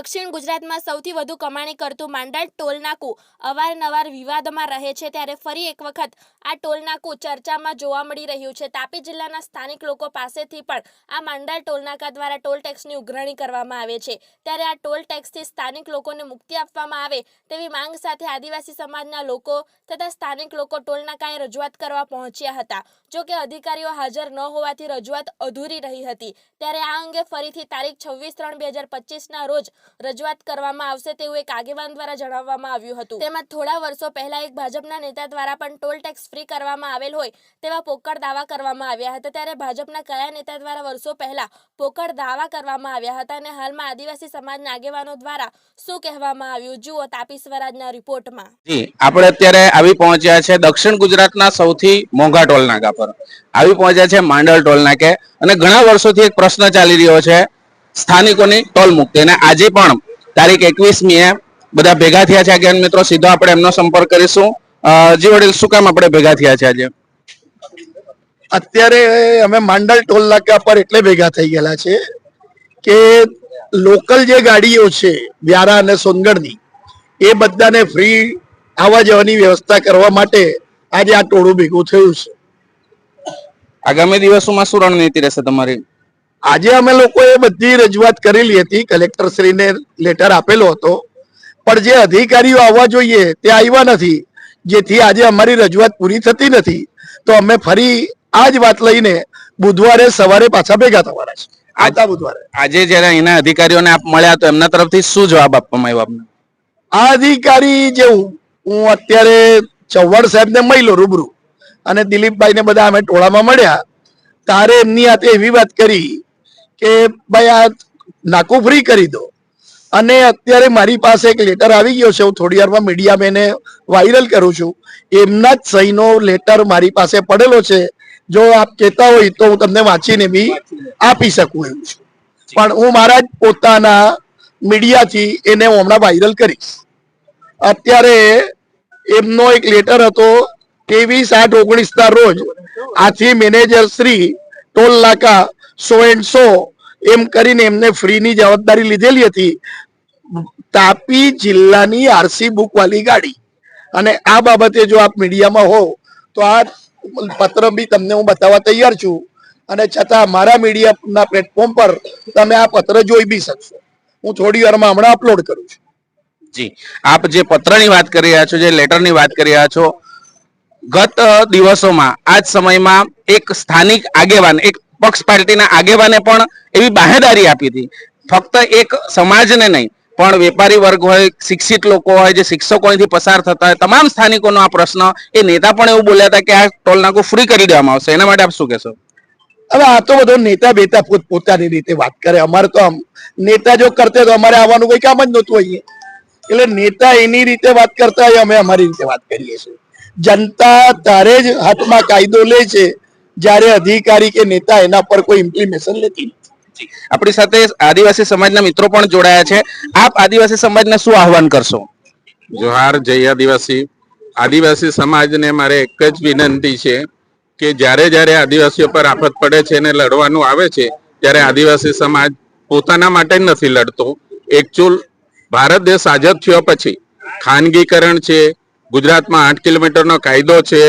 દક્ષિણ ગુજરાતમાં સૌથી વધુ કમાણી કરતું માંડલ ટોલનાકું અવારનવાર વિવાદમાં રહે છે ત્યારે ફરી એક વખત આ ટોલનાકું ચર્ચામાં જોવા મળી રહ્યું છે. તાપી જિલ્લાના સ્થાનિક લોકો પાસેથી પણ આ માંડલ ટોલનાકા દ્વારા ટોલ ટેક્સની ઉઘરાણી કરવામાં આવે છે. ત્યારે આ ટોલ ટેક્સથી સ્થાનિક લોકોને મુક્તિ આપવામાં આવે તેવી માંગ સાથે આદિવાસી સમાજના લોકો તથા સ્થાનિક લોકો ટોલનાકાએ રજૂઆત કરવા પહોંચ્યા હતા. જો કે અધિકારીઓ હાજર ન હોવાથી રજૂઆત અધૂરી રહી હતી. ત્યારે આ અંગે ફરીથી તારીખ છવ્વીસ ત્રણ બે હજાર પચીસના રોજ રજૂઆત કરવામાં આવશે તેવું એક આગેવાન દ્વારા જણાવવામાં આવ્યું હતું. તેમજ થોડા વર્ષો પહેલા એક ભાજપના નેતા દ્વારા પણ ટોલ ટેક્સ ફ્રી કરવામાં આવેલ હોય તેવા પોકળ દાવા કરવામાં આવ્યા હતા. ત્યારે ભાજપના કયા નેતા દ્વારા વર્ષો પહેલા પોકળ દાવા કરવામાં આવ્યા હતા અને હાલમાં આદિવાસી સમાજના આગેવાનો દ્વારા શું કહેવામાં આવ્યું? જુઓ તાપી સ્વરાજના રિપોર્ટમાં. આપણે અત્યારે આવી પહોંચ્યા છે દક્ષિણ ગુજરાતના સૌથી મોંઘા ટોલ નાકા પર. આવી પહોંચ્યા છે માંડલ ટોલ નાકે. અને ઘણા વર્ષોથી એક પ્રશ્ન ચાલી રહ્યો છે સ્થાનિકોની ટોલ મુક્તિ. અને આજે પણ તારીખ એકવીસમીએ બધા ભેગા થયા છે અગિયાર મિત્રો. સીધો આપણે એમનો સંપર્ક કરીશું. જી વડીલ શું કામ આપણે ભેગા થયા છે આજે? અત્યારે અમે માંડલ ટોલ નાકા પર એટલે ભેગા થઈ ગયેલા છે કે લોકલ જે ગાડીઓ છે વ્યારા અને સોનગઢની એ બધાને ફ્રી આવવા જવાની વ્યવસ્થા કરવા માટે આજે આ ટોળું ભેગું થયું છે. આગામી દિવસોમાં શું રણનીતિ રહેશે તમારી? આજે અમે લોકોએ બધી રજૂઆત કરેલી હતી કલેક્ટરશ્રીને લેટર આપેલો હતો. પણ જે અધિકારીઓ આવવા જોઈએ તે આવ્યા નથી. જેથી આજે અમારી રજૂઆત પૂરી થતી નથી. તો અમે ફરી આ જ વાત લઈને બુધવારે સવારે પાછા ભેગા થવાના છે. આવતા બુધવારે. આજે જ્યારે અહીંના અધિકારીઓને આપ મળ્યા તો એમના તરફથી શું જવાબ આપવામાં આવ્યો આપને? આ અધિકારી જેવું હું અત્યારે ચૌહાણ સાહેબને મળ્યો રૂબરૂ. અને દિલીપભાઈને બધા અમે ટોળામાં મળ્યા. તારે એમની હાથે એવી વાત કરી કે ભાઈ આ નાકો ફ્રી કરી દો. અને અત્યારે મારી પાસે એક લેટર આવી ગયો છે, હું થોડી વારમાં મીડિયામાં મેને વાયરલ કરું છું. એમના જ સહીનો લેટર મારી પાસે પડેલો છે. જો આપ કહેતા હોય તો હું તમને વાંચીને બી આપી શકું એવું છું. પણ હું મારા જ પોતાના મીડિયાથી એને હું હમણાં વાયરલ કરીશ અત્યારે એમનો એક લેટર હતો ત્રેવીસ આઠ ઓગણીસ ના રોજ આથી મેનેજર શ્રી ટોલ નાકા સો એન્ડ સો. એમ કરીને એમને ફ્રીની જવાબદારી લીધેલી હતી. તાપી જિલ્લાની આરસી બુક વાળી ગાડી. અને આ બાબતે જો આપ મીડિયામાં હો, તો આ પત્ર બી તમને હું બતાવવા તૈયાર છું. અને છતાં મારા મીડિયાના પ્લેટફોર્મ પર તમે આ પત્ર જોઈ બી શકશો. હું થોડી વારમાં હમણાં અપલોડ કરું છું. જી. આપ જે પત્રની વાત કરી રહ્યા છો, જે લેટરની વાત કરી રહ્યા છો, ગત દિવસોમાં આ જ સમયમાં એક સ્થાનિક આગેવાન, એક પક્ષ પાર્ટીના આગેવાને પણ એવી બાહેદારી આપી હતી. ફક્ત એક સમાજને નહીં, પણ વેપારી વર્ગ હોય, શિક્ષિત લોકો હોય, જે શિક્ષકોથી પસાર થતા હોય, તમામ સ્થાનિકોનો આ પ્રશ્ન, એ નેતા પણ એવું બોલ્યા હતા કે આ ટોલ ફ્રી કરી દેવામાં આવશે. એના માટે આપ શું કહેશો? હવે આ તો બધો નેતા બેતા પોત, પોતાની રીતે વાત કરે. અમારે તો આમ, નેતા જો કરતે તો અમારે આવવાનું કોઈ કામ જ નહોતું અહીંયા. એટલે નેતા એની રીતે વાત કરતા હોય, અમે અમારી રીતે વાત કરીએ છીએ. જનતા તારે જ હાથમાં કાયદો લે છે. જ્યારે અધિકારી કે નેતા એના પર કોઈ ઇમ્પ્લિમેશન લેતી નથી. આપણી સાથે આદિવાસી સમાજના મિત્રો પણ જોડાયા છે. આપ આદિવાસી સમાજને શું આહવાન કરશો? જોહાર, જય આદિવાસી. આદિવાસી સમાજને મારે એક જ વિનંતી છે કે જ્યારે જ્યારે આદિવાસીઓ પર આફત પડે છે અને લડવાનું આવે છે, ત્યારે આદિવાસી સમાજ પોતાના માટે નથી લડતો. એકચુઅલ ભારત દેશ આઝાદ થયો પછી ખાનગીકરણ છે, ગુજરાતમાં આઠ કિલોમીટરનો કાયદો છે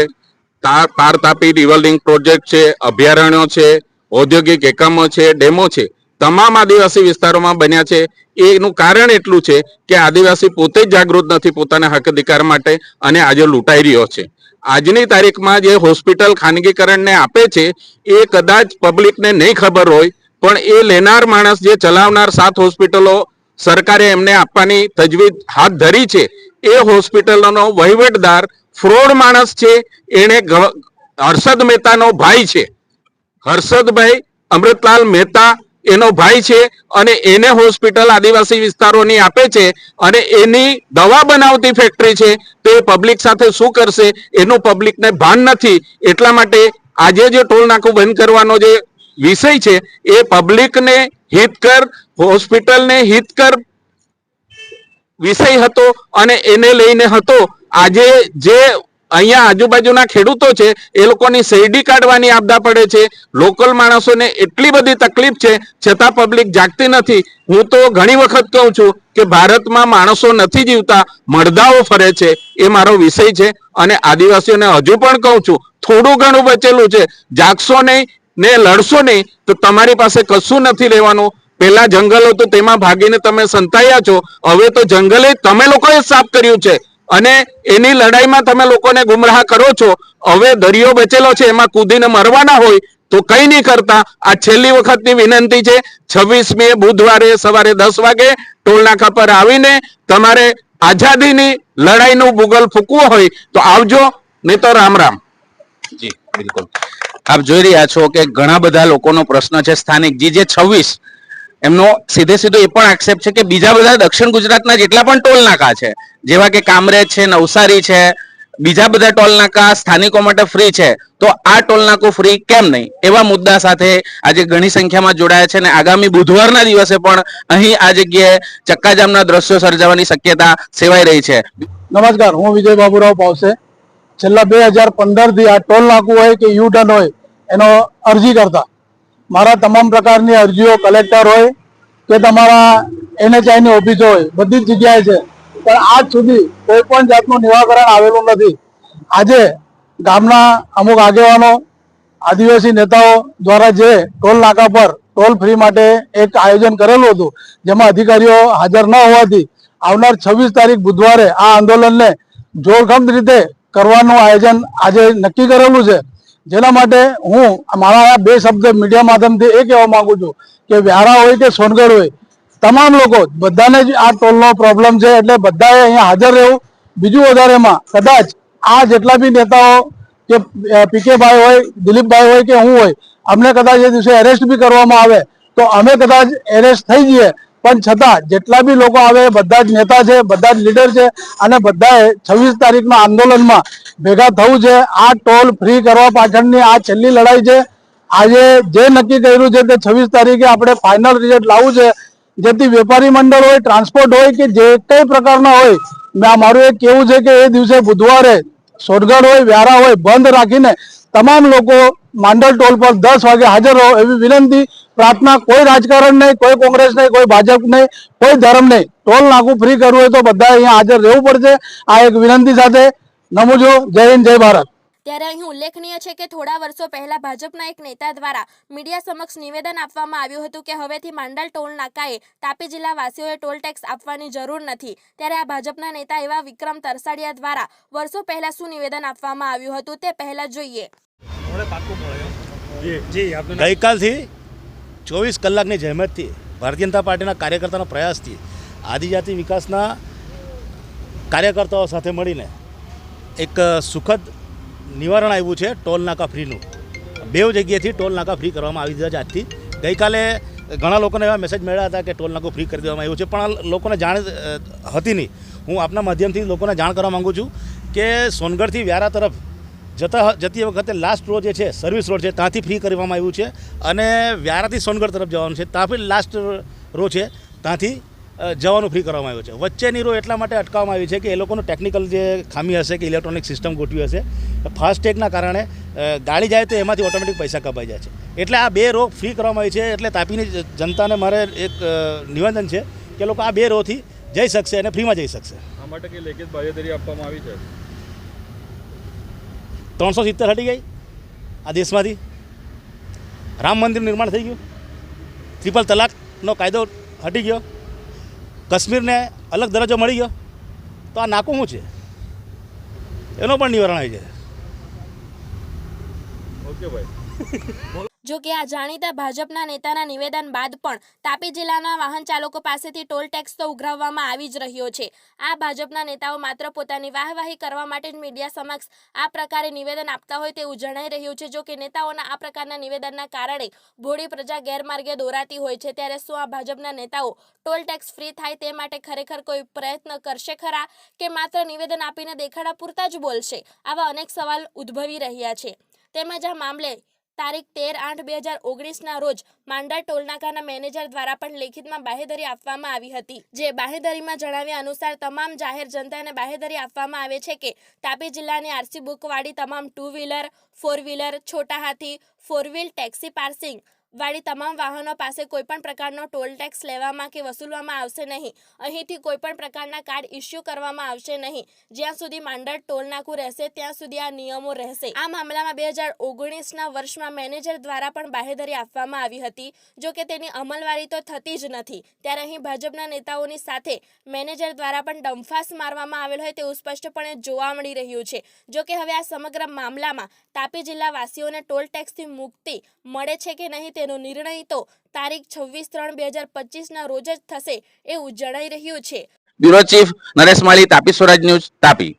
પાર તાપી રિવર પ્રોજેક્ટ છે, અભયારણ્યો છે, ઔદ્યોગિક એકમો છે, ડેમો છે, તમામ આદિવાસી વિસ્તારોમાં બન્યા છે. એનું કારણ એટલું છે કે આદિવાસી પોતે જ જાગૃત નથી, પોતાના હક અધિકાર માટે અને આજે લૂંટાઈ રહ્યો છે. આજની તારીખમાં જે હોસ્પિટલ ખાનગીકરણને આપે છે, એ કદાચ પબ્લિકને નહીં ખબર હોય, પણ એ લેનાર માણસ જે ચલાવનાર સાત હોસ્પિટલો સરકારે એમને આપવાની તજવીજ હાથ ધરી છે, એ હોસ્પિટલોનો વહીવટદાર ફ્રોડ માણસ છે એને હર્ષદ મહેતાનો ભાઈ છે. હર્ષદભાઈ અમૃતલાલ મહેતા એનો ભાઈ છે અને એને હોસ્પિટલ આદિવાસી વિસ્તારોની આપે છે અને એની દવા બનાવતી ફેક્ટરી છે. તો એ પબ્લિક સાથે શું કરશે? એનું પબ્લિકને ભાન નથી. એટલા માટે આજે જે ટોલ નાકું બંધ કરવાનો જે વિષય છે, એ પબ્લિકને હિતકર હોસ્પિટલને હિતકર વિષય હતો અને એને લઈને હતો. આજે જે અહીંયા આજુબાજુના ખેડૂતો છે, એ લોકોની શેરડી કાઢવાની આપદા પડે છે. લોકલ માણસોને એટલી બધી તકલીફ છે, છતાં પબ્લિક જાગતી નથી. હું તો ઘણી વખત કહું છું કે ભારતમાં માણસો નથી જીવતા, મળદાઓ ફરે છે, એ મારો વિષય છે. અને આદિવાસીઓને હજુ પણ કહું છું, થોડું ઘણું બચેલું છે. જાગશો નહીં ને લડશો નહીં, તો તમારી પાસે કશું નથી રહેવાનું. પેલા જંગલ હતું તેમાં ભાગીને તમે સંતાયા છો. હવે તો જંગલે તમે લોકોએ સાફ કર્યું છે. અને એની લડાઈમાં તમે લોકોને ગુમરાહ કરો છો. હવે દરિયો બચેલો છે, એમાં કૂદીને મરવાના હોય, તો કઈ નહીં કરતા. આ છેલ્લી વખતની વિનંતી છે, છવ્વીસમી બુધવારે સવારે દસ વાગે ટોલનાકા પર આવીને તમારે આઝાદીની લડાઈનું બુગલ ફૂકવું હોય, તો આવજો, નહીં તો રામ રામ. જી, બિલકુલ. આપ જોઈ રહ્યા છો કે ઘણા બધા લોકોનો પ્રશ્ન છે, સ્થાનિક જી, જે છવ્વીસ એમનો સીધે સીધો એ પણ આક્ષેપ છે કે બીજા બધા દક્ષિણ ગુજરાતના જેટલા પણ ટોલ નાકા છે, જેવા કે કામરેજ છે, નવસારી છે, બીજા બધા ટોલ નાકા સ્થાનિકો માટે ફ્રી છે, તો આ ટોલ નાકું ફ્રી કેમ નહીં? એવા મુદ્દા સાથે આજે ઘણી સંખ્યામાં જોડાયા છે અને આગામી બુધવારના દિવસે પણ અહીં આ જગ્યાએ ચક્કાજામના દ્રશ્યો સર્જાવાની શક્યતા સેવાઈ રહી છે. નમસ્કાર, હું વિજય બાબુરાવ પાવસે. છેલ્લા બે હજાર પંદરથી આ ટોલ નાકું હોય કે યુ ટર્ન હોય, એનો અરજી કરતા. મારા તમામ પ્રકારની અરજીઓ કલેક્ટર હોય કે તમારા એનએચઆઈની ઓફિસો હોય, બધી જ જગ્યાએ છે. પણ આજ સુધી કોઈ પણ જાતનું નિરાકરણ આવેલું નથી. આજે ગામના અમુક આગેવાનો, આદિવાસી નેતાઓ દ્વારા જે ટોલ નાકા પર ટોલ ફ્રી માટે એક આયોજન કરેલું હતું, જેમાં અધિકારીઓ હાજર ન હોવાથી આવનાર છવ્વીસ તારીખ બુધવારે આ આંદોલનને જોરખમ રીતે કરવાનું આયોજન આજે નક્કી કરેલું છે. જેના માટે હું મારા બે શબ્દ મીડિયા માધ્યમથી એ કહેવા માગું છું કે વ્યારા હોય કે સોનગઢ હોય, તમામ લોકો, બધાને જ આ ટોલનો પ્રોબ્લેમ છે એટલે બધાએ અહીંયા હાજર રહેવું. બીજું વધારેમાં કદાચ આ જેટલા બી નેતાઓ કે પીકેભાઈ હોય, દિલીપભાઈ હોય કે હું હોય, અમને કદાચ એ દિવસે એરેસ્ટ બી કરવામાં આવે, તો અમે કદાચ એરેસ્ટ થઈ જઈએ. પણ છતાં જેટલા બી લોકો આવે, બધા જ નેતા છે, બધા જ લીડર છે, અને બધાએ છવ્વીસ તારીખના આંદોલનમાં ભેગા થવું છે. આ ટોલ ફ્રી કરવા પાછળની આ છેલ્લી લડાઈ છે. આજે જે નક્કી કર્યું છે તે છવ્વીસ તારીખે આપણે ફાઇનલ રિઝલ્ટ લાવવું છે. જેથી વેપારી મંડળ હોય ટ્રાન્સપોર્ટ હોય કે જે કઈ પ્રકારના હોય મારું એક કેવું છે કે એ દિવસે બુધવારે સોનગઢ હોય, વ્યારા હોય, બંધ રાખીને તમામ લોકો માંડલ ટોલ પર દસ વાગે હાજર રહો એવી વિનંતી. પ્રાર્થના કોઈ રાજકારણ નહીં, કોઈ કોંગ્રેસ નહીં, કોઈ ભાજપ નહીં, કોઈ ધર્મ નહીં. ટોલ નાખું ફ્રી કરવું હોય તો બધા અહીંયા હાજર રહેવું પડશે. આ એક વિનંતી સાથે નમુજો જય હિન્દ જય ભારત. ત્યારે અહીં ઉલ્લેખનીય છે કે થોડા વર્ષો પહેલા ભાજપના એક નેતા દ્વારા મીડિયા સમક્ષ નિવેદન આપવામાં આવ્યું હતું કે હવેથી માંડલ ટોલ નાકાએ તાપી જિલ્લા વાસીઓએ ટોલ ટેક્સ આપવાની જરૂર નથી. ત્યારે આ ભાજપના નેતા એવા વિક્રમ તરસાડિયા દ્વારા વર્ષો પહેલા શું નિવેદન આપવામાં આવ્યું હતું તે પહેલા જોઈએ. ગઈકાલથી ચોવીસ કલાકની જહેમતથી ભારતીય જનતા પાર્ટીના કાર્યકર્તાના પ્રયાસથી આદિજાતિ વિકાસના કાર્યકર્તાઓ સાથે મળીને એક સુખદ નિવારણ આવ્યું છે ટોલ નાકા ફ્રીનું. બે જગ્યાએથી ટોલ નાકા ફ્રી કરવામાં આવી દીધા છે આજથી. ગઈકાલે ઘણા લોકોને એવા મેસેજ મળ્યા હતા કે ટોલ નાકો ફ્રી કરી દેવામાં આવ્યું છે, પણ લોકોને જાણ હતી નહીં. હું આપના માધ્યમથી લોકોને જાણ કરવા માગું છું કે સોનગઢથી વ્યારા તરફ જતા, જતી વખતે લાસ્ટ રોડ જે છે સર્વિસ રોડ છે, ત્યાંથી ફ્રી કરવામાં આવ્યું છે અને વ્યારાથી સોનગઢ તરફ જવાનું છે ત્યાં લાસ્ટ રો છે, ત્યાંથી જવાનું ફ્રી કરવામાં આવ્યું છે. વચ્ચેની રો એટલા માટે અટકાવવામાં આવી છે કે એ લોકોનું ટેકનિકલ જે ખામી હશે કે ઇલેક્ટ્રોનિક સિસ્ટમ ગોઠવી હશે ફાસ્ટેગના કારણે ગાડી જાય તો એમાંથી ઓટોમેટિક પૈસા કપાઈ જાય છે. એટલે આ બે રો ફ્રી કરવામાં આવી છે એટલે તાપીની જનતાને મારે એક નિવેદન છે કે લોકો આ બે રોથી જઈ શકશે અને ફ્રીમાં જઈ શકશે. આ માટે કઈ લેખિત બાંહેધરી આપવામાં આવી છે? ત્રણસો સિત્તેર હટી ગઈ આ દેશમાંથી. રામ મંદિર નિર્માણ થઈ ગયું. ત્રિપલ તલાકનો કાયદો હટી ગયો. કાશ્મીરને અલગ દરજ્જો મળી ગયો. તો આ નાકું શું છે? એનો પણ નિવારણ આવી જાય ઓકે ભાઈ. જો કે આ જાણીતા ભાજપના નેતાના નિવેદન બાદ પણ તાપી જિલ્લાના વાહન ચાલકો પાસેથી ટોલ ટેક્સ તો ઉઘરાવવામાં આવી જ રહ્યો છે. આ ભાજપના નેતાઓ માત્ર પોતાની વાહવાહી કરવા માટે જ મીડિયા સમક્ષ આ પ્રકારે નિવેદન આપતા હોય તેવું જણાઈ રહ્યું છે. જો કે નેતાઓના આ પ્રકારના નિવેદનના કારણે ભોળી પ્રજા ગેરમાર્ગે દોરાતી હોય છે, ત્યારે શું આ ભાજપના નેતાઓ ટોલ ટેક્સ ફ્રી થાય તે માટે ખરેખર કોઈ પ્રયત્ન કરશે ખરા કે માત્ર નિવેદન આપીને દેખાડા પૂરતા જ બોલશે? આવા અનેક સવાલ ઉદ્ભવી રહ્યા છે. તેમજ આ મામલે તારીખ તેર આઠ બે હજાર ઓગણીસના રોજ માંડા ટોલનાકાના મેનેજર દ્વારા પણ લેખિતમાં બાહેધરી આપવામાં આવી હતી. જે બાહેધરીમાં જણાવ્યા અનુસાર, તમામ જાહેર જનતાને બાહેધરી આપવામાં આવે છે કે તાપી જિલ્લાની આરસી બુકવાળી તમામ two wheeler, four wheeler Chhota Hathi four wheel, taxi passing વાળી તમામ વાહનો પાસે કોઈપણ પ્રકારનો ટોલ ટેક્સ લેવામાં કે વસૂલવામાં આવશે નહીં. અહીંથી કોઈપણ પ્રકારના કાર્ડ ઇસ્યુ કરવામાં આવશે નહીં. જ્યાં સુધી માંડળ ટોલ નાકું રહેશે, ત્યાં સુધી આ નિયમો રહેશે. આ મામલામાં બે હજાર ઓગણીસના વર્ષમાં મેનેજર દ્વારા પણ બાહેધરી આપવામાં આવી હતી. જો કે તેની અમલવારી તો થતી જ નથી. ત્યારે અહીં ભાજપના નેતાઓની સાથે મેનેજર દ્વારા પણ ડંફાસ મારવામાં આવેલ હોય તેવું સ્પષ્ટપણે જોવા મળી રહ્યું છે. જો કે હવે આ સમગ્ર મામલામાં તાપી જિલ્લાવાસીઓને ટોલ ટેક્સથી મુક્તિ મળે છે કે નહીં તેનો નિર્ણય તો તારીખ છવ્વીસ ત્રણ બે હજાર પચીસના રોજ જ થશે એવું જણાઈ રહ્યું છે. Bureau chief Naresh Mali, Tapi Swaraj news Tapi.